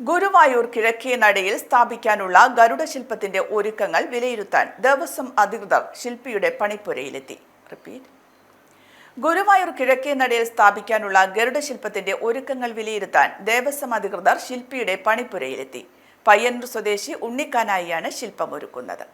ഗുരുവായൂർ കിഴക്കേ നടയിൽ സ്ഥാപിക്കാനുള്ള ഗരുഡ ശില്പത്തിന്റെ ഒരുക്കങ്ങൾ വിലയിരുത്താൻ ദേവസ്വം അധികൃതർ ശില്പിയുടെ പണിപ്പുരയിലെത്തി. റിപ്പീറ്റ്. ഗുരുവായൂർ കിഴക്കേ നടയിൽ സ്ഥാപിക്കാനുള്ള ഗരുഡ ശില്പത്തിന്റെ ഒരുക്കങ്ങൾ വിലയിരുത്താൻ ദേവസ്വം അധികൃതർ ശില്പിയുടെ പണിപ്പുരയിലെത്തി. പയ്യന്നൂർ സ്വദേശി ഉണ്ണിക്കാനായിയാണ് ശില്പമൊരുക്കുന്നത്.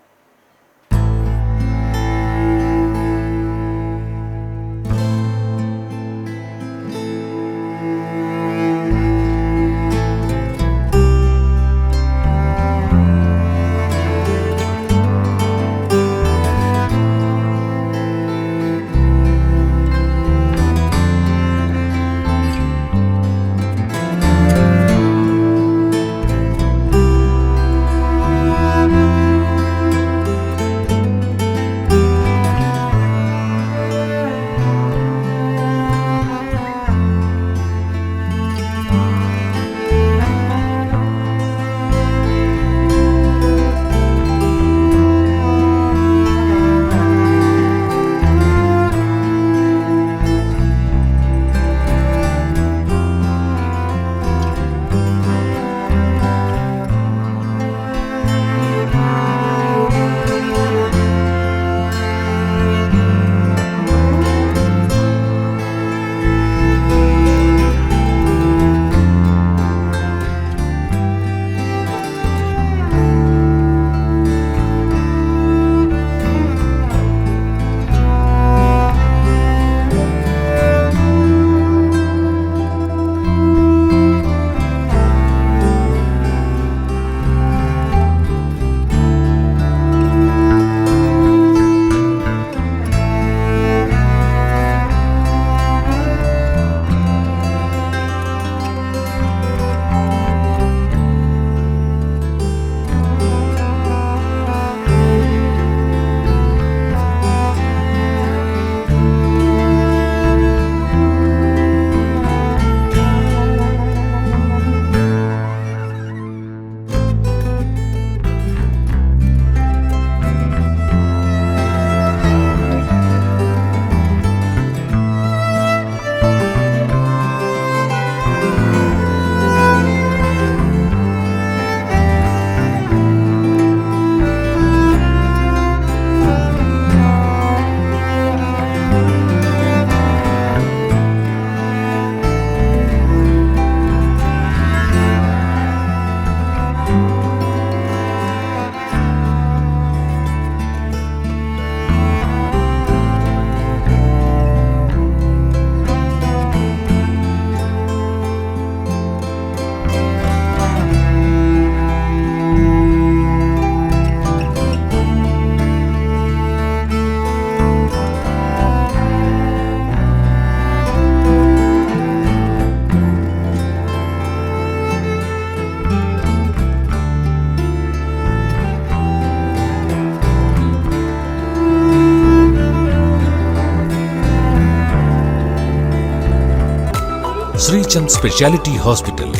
Sreechand speciality hospital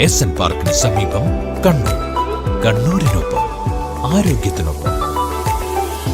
S N പാർക്കിന് സമീപം കണ്ണൂർ. കണ്ണൂരിനൊപ്പം ആരോഗ്യത്തിനൊപ്പം.